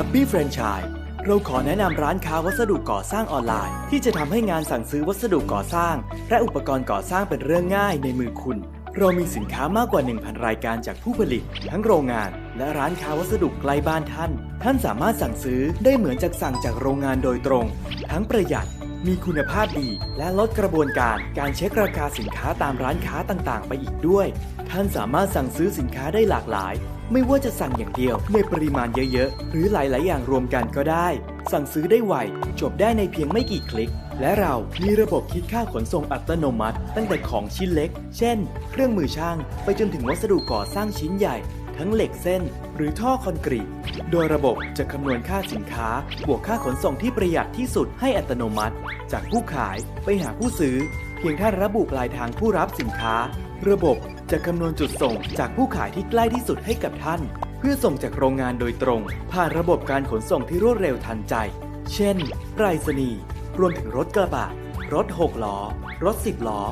Happy Franchise เราขอแนะนำร้านค้าวัสดุก่อสร้างออนไลน์ ที่จะทำให้งานสั่งซื้อวัสดุก่อสร้าง และอุปกรณ์ก่อสร้างเป็นเรื่องง่ายในมือคุณ เรามีสินค้ามากกว่า 1,000 รายการจากผู้ผลิต ทั้งโรงงาน และร้านค้าวัสดุใกล้บ้านท่าน ท่านสามารถสั่งซื้อได้เหมือนจากสั่งจากโรงงานโดยตรง ทั้งประหยัด มีคุณภาพดีและลดกระบวนการการเช็คราคาสินค้าตามร้านค้าต่างๆ ไปอีกด้วย ท่านสามารถสั่งซื้อสินค้าได้หลากหลาย ไม่ว่าจะสั่งอย่างเดียวในปริมาณเยอะๆ หรือหลายๆ อย่างรวมกันก็ได้ สั่งซื้อได้ไว จบได้ในเพียงไม่กี่คลิก และเรามีระบบคิดค่าขนส่งอัตโนมัติ ตั้งแต่ของชิ้นเล็ก เช่น เครื่องมือช่าง ไปจนถึงวัสดุก่อสร้างชิ้นใหญ่ ทั้งเหล็กเส้น หรือท่อคอนกรีต โดยระบบจะคำนวณค่าสินค้า บวกค่าขนส่งที่ประหยัดที่สุดให้อัตโนมัติ จากผู้ขายไปหาผู้ซื้อ เพียงท่านระบุปลายทางผู้รับสินค้า ระบบจะคำนวณจุดส่งจากผู้ขายที่ใกล้ที่สุดให้กับท่าน เพื่อส่งจากโรงงานโดยตรง ผ่านระบบการขนส่งที่รวดเร็วทันใจ เช่นไปรษณีย์รวมถึงรถกระบะรถ6ล้อ รถ10ล้อ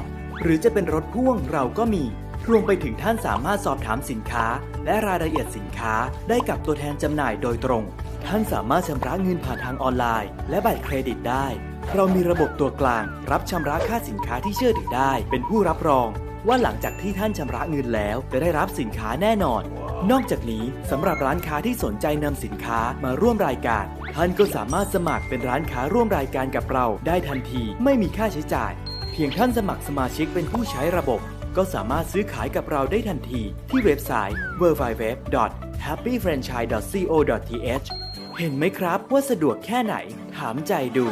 หรือจะเป็นรถพ่วงเราก็มี รวมไปถึงท่านสามารถสอบถามสินค้า และรายละเอียดสินค้าได้กับตัวแทนจำหน่ายโดยตรง ท่านสามารถชำระเงินผ่านทางออนไลน์ และบัตรเครดิตได้ เรามีระบบตัวกลาง รับชำระค่าสินค้าที่เชื่อถือได้ เป็นผู้รับรอง ว่าหลังจากที่ท่านชำระเงินแล้ว จะได้รับสินค้าแน่นอน นอกจากนี้สำหรับร้านค้าที่สนใจนำสินค้ามาร่วมรายการ ท่านก็สามารถสมัครเป็นร้านค้าร่วมรายการกับเราได้ทันที ไม่มีค่าใช้จ่าย เพียงท่านสมัครสมาชิกเป็นผู้ใช้ระบบ ก็สามารถซื้อขายกับเราได้ทันทีที่เว็บไซต์ www.happyfranchise.co.th เห็นไหมครับว่าสะดวกแค่ไหน ถามใจดู